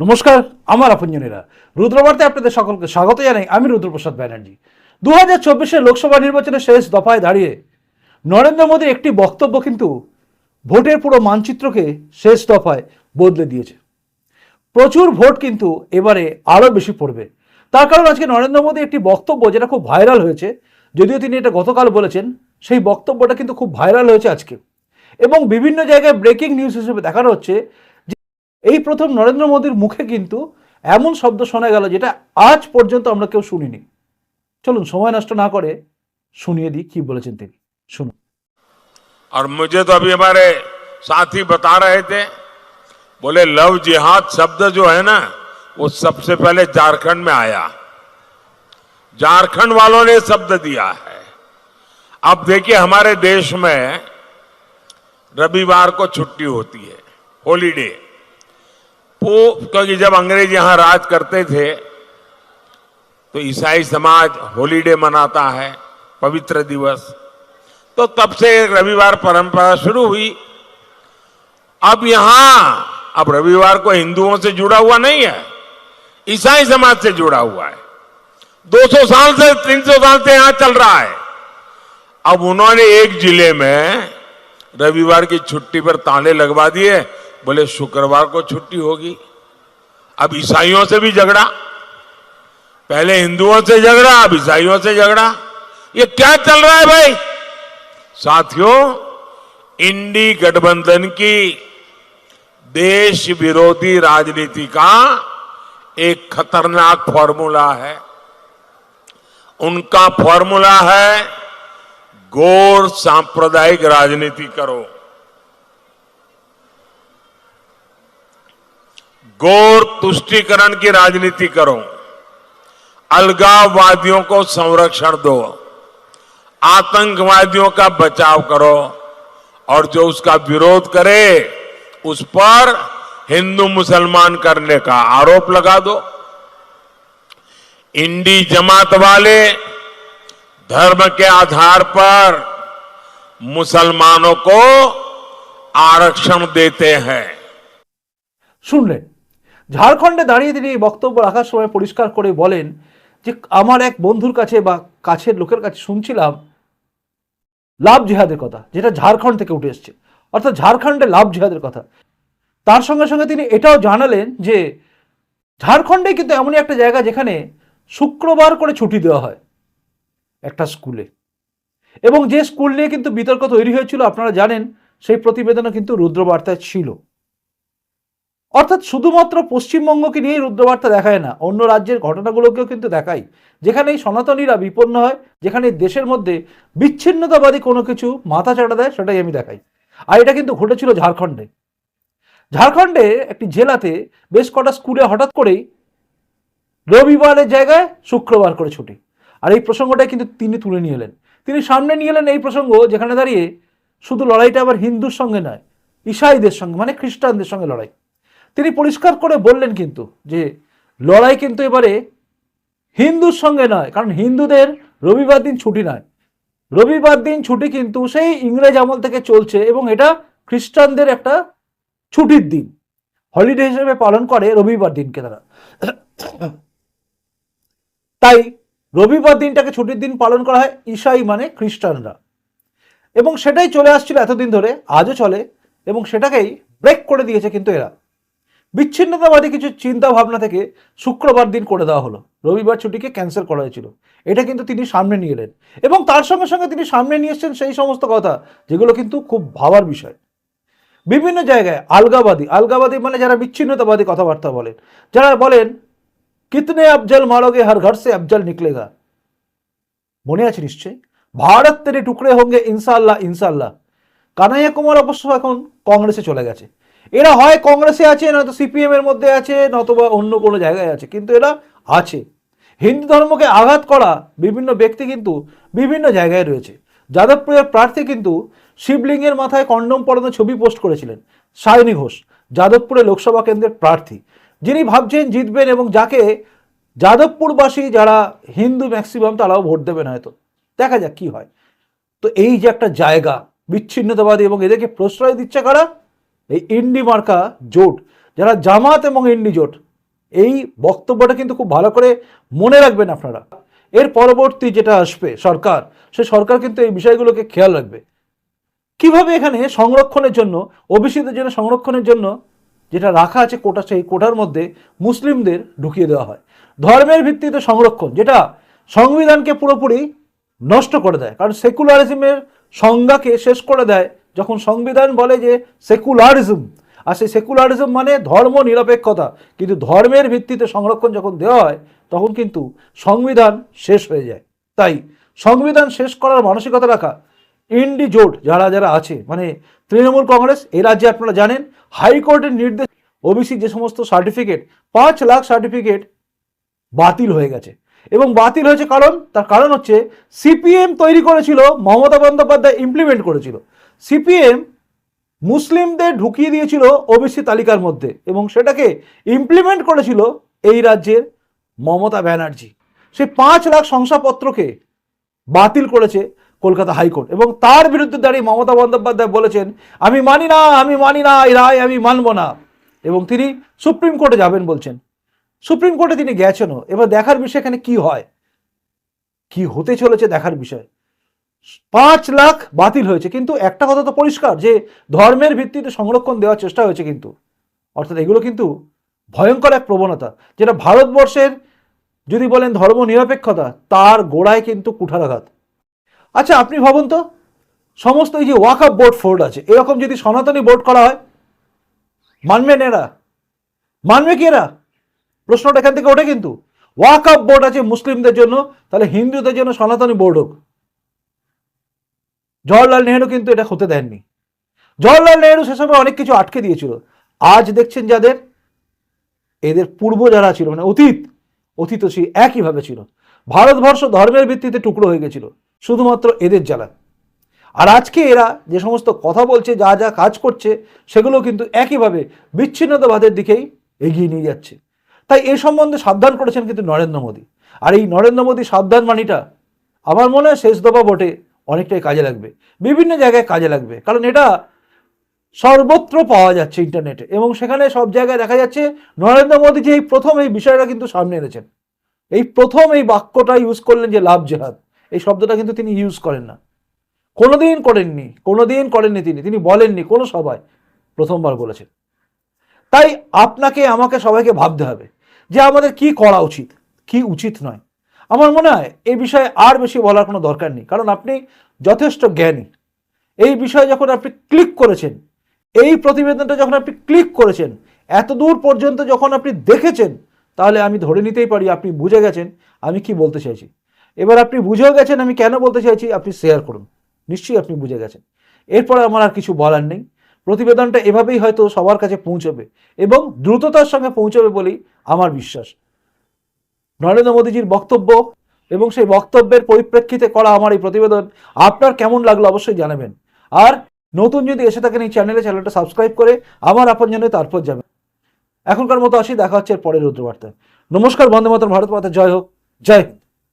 নমস্কার, আমার আপনজনেরা। রুদ্রবার্তে আপনাদের সকলকে স্বাগত জানাই। আমি রুদ্রপ্রসাদ ব্যানার্জি। দু হাজার চব্বিশের লোকসভা নির্বাচনের শেষ দফায় দাঁড়িয়ে নরেন্দ্র মোদীর একটি বক্তব্য কিন্তু ভোটের পুরো মানচিত্রকে শেষ দফায় বদলে দিয়েছে। প্রচুর ভোট কিন্তু এবারে আরও বেশি পড়বে। তার কারণ আজকে নরেন্দ্র মোদী একটি বক্তব্য যেটা খুব ভাইরাল হয়েছে, যদিও তিনি এটা গতকাল বলেছেন, সেই বক্তব্যটা কিন্তু খুব ভাইরাল হয়েছে আজকে। এবং বিভিন্ন জায়গায় ব্রেকিং নিউজ হিসেবে দেখানো হচ্ছে এই প্রথম নরেন্দ্র মোদীর মুখে কিন্তু এমন শব্দ শোনা গেল যেটা আজ পর্যন্ত আমরা কেউ শুনিনি চলুন সময় নষ্ট না করে শুনিয়ে দিই কি বলেছেন তিনি শুনুন और मुझे तो अभी हमारे साथी बता रहे थे बोले लव जिहाद शब्द जो है ना वो सबसे पहले झारखंड में आया झारखंड वालों ने शब्द दिया है अब देखिए हमारे देश में रविवार को छुट्टी होती है हॉलीडे वो क्योंकि जब अंग्रेज़ यहाँ राज करते थे तो ईसाई समाज होलीडे मनाता है, पवित्र दिवस। तो तब से रविवार परंपरा शुरू हुई। अब यहाँ, अब रविवार को हिंदुओं से जुड़ा हुआ नहीं है, ईसाई समाज से जुड़ा हुआ है। 200 साल से 300 साल से यहाँ चल रहा है। अब उन्होंने एक ज़िले में रविवार की छुट्टी पर ताले लगवा दिए बोले, शुक्रवार को छुट्टी होगी। अब ईसाइयों से भी झगड़ा। पहले हिंदुओं से झगड़ा, अब ईसाइयों से झगड़ा। ये क्या चल रहा है भाई? साथियों, इंडी गठबंधन की देश विरोधी राजनीति का एक खतरनाक फॉर्मूला है। उनका फॉर्मूला है, गौर सांप्रदायिक राजनीति करो। गौर तुष्टीकरण की राजनीति करो। अलगाववादियों को संरक्षण दो। आतंकवादियों का बचाव करो और जो उसका विरोध करे, उस पर हिंदू मुसलमान करने का आरोप लगा दो। इंडी जमात वाले धर्म के आधार पर मुसलमानों को आरक्षण देते हैं। सुन ले ঝাড়খণ্ডে দাঁড়িয়ে তিনি বক্তব্য রাখার সময় পরিষ্কার করে বলেন যে, আমার এক বন্ধুর কাছে বা কাছের লোকের কাছে শুনছিলাম লাভ জিহাদের কথা, যেটা ঝাড়খণ্ড থেকে উঠে এসছে। অর্থাৎ ঝাড়খণ্ডে লাভ জিহাদের কথা। তার সঙ্গে সঙ্গে তিনি এটাও জানালেন যে, ঝাড়খণ্ডে কিন্তু এমনই একটা জায়গা যেখানে শুক্রবার করে ছুটি দেওয়া হয়, একটা স্কুলে। এবং যে স্কুল নিয়ে কিন্তু বিতর্ক তৈরি হয়েছিল, আপনারা জানেন, সেই প্রতিবেদনও কিন্তু রুদ্রবার্তায় ছিল। অর্থাৎ শুধুমাত্র পশ্চিমবঙ্গকে নিয়েই রুদ্রবার্তা দেখায় না, অন্য রাজ্যের ঘটনাগুলোকেও কিন্তু দেখায়। যেখানে এই সনাতনীরা বিপন্ন হয় যেখানে দেশের মধ্যে বিচ্ছিন্নতাবাদী কোনো কিছু মাথা চাটা দেয়, সেটাই আমি দেখাই। আর এটা কিন্তু ঘটেছিল ঝাড়খণ্ডে। ঝাড়খণ্ডে একটি জেলাতে বেশ কটা স্কুলে হঠাৎ করেই রবিবারের জায়গায় শুক্রবার করে ছুটি। আর এই প্রসঙ্গটাই কিন্তু তিনি তুলে নিয়ে এলেন। তিনি সামনে নিয়ে এলেন এই প্রসঙ্গ যেখানে দাঁড়িয়ে শুধু লড়াইটা আবার হিন্দুর সঙ্গে নয় ঈসাইদের সঙ্গে মানে খ্রিস্টানদের সঙ্গে লড়াই। তিনি পরিষ্কার করে বললেন কিন্তু যে, লড়াই কিন্তু এবারে হিন্দুর সঙ্গে নয়, কারণ হিন্দুদের রবিবার দিন ছুটি নয়। রবিবার দিন ছুটি কিন্তু সেই ইংরেজ আমল থেকে চলছে এবং এটা খ্রিস্টানদের একটা ছুটির দিন। হলিডে হিসেবে পালন করে রবিবার দিনকে তারা। তাই রবিবার দিনটাকে ছুটির দিন পালন করা হয় ঈশাই মানে খ্রিস্টানরা। এবং সেটাই চলে আসছিল এতদিন ধরে, আজও চলে এবং সেটাকেই ব্রেক করে দিয়েছে কিন্তু এরা। বিচ্ছিন্নতাবাদী কিছু চিন্তা ভাবনা থেকে শুক্রবার দিন করে দেওয়া হলো। রবিবার ছুটিকে ক্যান্সেল করা হয়েছিল। এটা কিন্তু তিনি সামনে নিয়ে এলেন এবং তার সঙ্গে সঙ্গে তিনি সামনে নিয়ে এসেছেন সেই সমস্ত কথা, যেগুলো কিন্তু খুব ভাবার বিষয়। বিভিন্ন জায়গায় আলগাবাদী আলগাবাদী মানে যারা বিচ্ছিন্নতাবাদী কথাবার্তা বলেন, যারা বলেন, কিতনে আফজল মারোগে হর ঘর সে আফজল নিকলেগা? মনে আছে নিশ্চয়ই? ভারত তেরে টুকরে হোঙ্গে ইনশাল্লাহ ইনশাল্লাহ কানাইয়া কুমার অবশ্য এখন কংগ্রেসে চলে গেছে। এরা হয় কংগ্রেসে আছে নয়তো সিপিএম এর মধ্যে আছে নতুবা অন্য কোনো জায়গায় আছে, কিন্তু এরা আছে। হিন্দু ধর্মকে আঘাত করা বিভিন্ন ব্যক্তি কিন্তু বিভিন্ন জায়গায় রয়েছে। যাদবপুরের প্রার্থী কিন্তু শিবলিঙ্গের মাথায় কন্ডম পরানো ছবি পোস্ট করেছিলেন, সায়নী ঘোষ, যাদবপুরে লোকসভা কেন্দ্রের প্রার্থী। যিনি ভাবছেন জিতবেন এবং যাকে যাদবপুরবাসী যারা হিন্দু ম্যাক্সিমাম তারাও ভোট দেবেন হয়তো। দেখা যাক কি হয়। তো এই যে একটা জায়গা, বিচ্ছিন্নতাবাদী এবং এদেরকে প্রশ্রয় দিচ্ছে কারা? এই ইন্ডি মার্কা জোট, যারা জামাত এবং ইন্ডি জোট, এই বক্তব্যটা কিন্তু খুব ভালো করে মনে রাখবেন আপনারা। এর পরবর্তী যেটা আসবে সরকার, সে সরকার কিন্তু এই বিষয়গুলোকে খেয়াল রাখবে। কীভাবে এখানে সংরক্ষণের জন্য ওবিসিদের জন্য সংরক্ষণের জন্য যেটা রাখা আছে কোটা, সেই কোটার মধ্যে মুসলিমদের ঢুকিয়ে দেওয়া হয়। ধর্মের ভিত্তিতে সংরক্ষণ, যেটা সংবিধানকে পুরোপুরি নষ্ট করে দেয়, কারণ সেকুলারিজমের সংজ্ঞাকে শেষ করে দেয় যখন সংবিধান বলে যে সেকুলারিজম, আর সেই সেকুলারিজম মানে ধর্ম নিরপেক্ষতা। কিন্তু ধর্মের ভিত্তিতে সংরক্ষণ যখন দেওয়া হয়, তখন কিন্তু সংবিধান শেষ হয়ে যায়। তাই সংবিধান শেষ করার মানসিকতা রাখা ইন্ডি জোট যারা যারা আছে মানে তৃণমূল কংগ্রেস এই রাজ্যে আপনারা জানেন, হাইকোর্টের নির্দেশ, ওবিসি যে সমস্ত সার্টিফিকেট, পাঁচ লাখ সার্টিফিকেট বাতিল হয়ে গেছে। এবং বাতিল হয়েছে কারণ, তার কারণ হচ্ছে, সিপিএম তৈরি করেছিল, মমতা বন্দ্যোপাধ্যায় ইমপ্লিমেন্ট করেছিল। সিপিএম মুসলিমদের ঢুকিয়ে দিয়েছিল ওবিসি তালিকার মধ্যে এবং সেটাকে ইমপ্লিমেন্ট করেছিল এই রাজ্যের মমতা ব্যানার্জি। সেই পাঁচ লাখ শংসাপত্রকে বাতিল করেছে কলকাতা হাইকোর্ট এবং তার বিরুদ্ধে দাঁড়িয়ে মমতা বন্দ্যোপাধ্যায় বলেছেন, আমি মানি না, আমি মানি না, এই রায় আমি মানব না। এবং তিনি সুপ্রিম কোর্টে যাবেন বলছেন। সুপ্রিম কোর্টে তিনি গেছেনও। এবার দেখার বিষয় এখানে কি হয়? কি হতে চলেছে দেখার বিষয়? পাঁচ লাখ বাতিল হয়েছে। কিন্তু একটা কথা তো পরিষ্কার, যে ধর্মের ভিত্তিতে সংরক্ষণ দেওয়ার চেষ্টা হয়েছে কিন্তু। অর্থাৎ এগুলো কিন্তু ভয়ঙ্কর এক প্রবণতা, যেটা ভারতবর্ষের যদি বলেন ধর্ম নিরপেক্ষতা, তার গোড়ায় কিন্তু কুঠারাঘাত। আচ্ছা আপনি ভাবুন তো, সমস্ত এই যে ওয়াকআপ বোর্ড ফোর্ড আছে, এরকম যদি সনাতনী বোর্ড করা হয় মানবেন এরা? মানবে কি এরা? প্রশ্নটা এখান থেকে ওঠে কিন্তু। ওয়াকআপ বোর্ড আছে মুসলিমদের জন্য, তাহলে হিন্দুদের জন্য সনাতনী বোর্ড হোক। জওয়াহরলাল নেহেরু কিন্তু এটা হতে দেননি। জওয়াহরলাল নেহেরু সে সময় অনেক কিছু আটকে দিয়েছিল। আজ দেখছেন যাদের, এদের পূর্ব যারা ছিল মানে অতীত অতীত সেই একইভাবে ছিল। ভারতবর্ষ ধর্মের ভিত্তিতে টুকরো হয়ে গেছিল, শুধুমাত্র এদের জ্বালা। আর আজকে এরা যে সমস্ত কথা বলছে, যা যা কাজ করছে, সেগুলো কিন্তু একইভাবে বিচ্ছিন্নতাবাদের দিকেই এগিয়ে নিয়ে যাচ্ছে। তাই এ সম্বন্ধে সাবধান করেছেন কিন্তু নরেন্দ্র মোদী। আর এই নরেন্দ্র মোদী সাবধান বাণীটা আমার মনে হয় শেষ দফা ভোটে অনেকটাই কাজে লাগবে। বিভিন্ন জায়গায় কাজে লাগবে। কারণ এটা সর্বত্র পাওয়া যাচ্ছে ইন্টারনেটে এবং সেখানে সব জায়গায় দেখা যাচ্ছে নরেন্দ্র মোদী যে এই প্রথম এই বিষয়টা কিন্তু সামনে এনেছেন। এই প্রথম এই বাক্যটা ইউজ করলেন যে লাভ জেহাদ। এই শব্দটা কিন্তু তিনি ইউজ করেন না। কোনোদিন করেননি কোনোদিন করেননি তিনি। তিনি বলেননি, কোনো সভায় প্রথমবার বলেছেন। তাই আপনাকে, আমাকে সবাইকে ভাবতে হবে যে আমাদের কি করা উচিত, কি উচিত নয়। আমার মনে হয় এই বিষয়ে আর বেশি বলার কোনো দরকার নেই। কারণ আপনি যথেষ্ট জ্ঞানী। এই বিষয়ে যখন আপনি ক্লিক করেছেন, এই প্রতিবেদনটা যখন আপনি ক্লিক করেছেন, এত দূর পর্যন্ত যখন আপনি দেখেছেন, তাহলে আমি ধরে নিতেই পারি আপনি বুঝে গেছেন আমি কি বলতে চাইছি। এবার আপনি বুঝেও গেছেন আমি কেন বলতে চাইছি, আপনি শেয়ার করুন। নিশ্চয়ই আপনি বুঝে গেছেন। এরপরে আমার আর কিছু বলার নেই। প্রতিবেদনটা এভাবেই হয়তো সবার কাছে পৌঁছবে এবং দ্রুততার সঙ্গে পৌঁছবে বলেই আমার বিশ্বাস। নরেন্দ্র মোদীজির বক্তব্য এবং সেই বক্তব্যের পরিপ্রেক্ষিতে করা আমার এই প্রতিবেদন। আপনার কেমন লাগল অবশ্যই জানাবেন। আর নতুন যদি এসে থাকেন এই চ্যানেলে, চ্যানেলটা সাবস্ক্রাইব করে আমার আপন জন্য তারপর যাবেন। এখনকার মতো আসি, দেখা হচ্ছে এর পরের রুদ্রবার্তায়। নমস্কার, বন্দে মাতর ভারত মাতা, জয় হোক, জয় হিন্দ।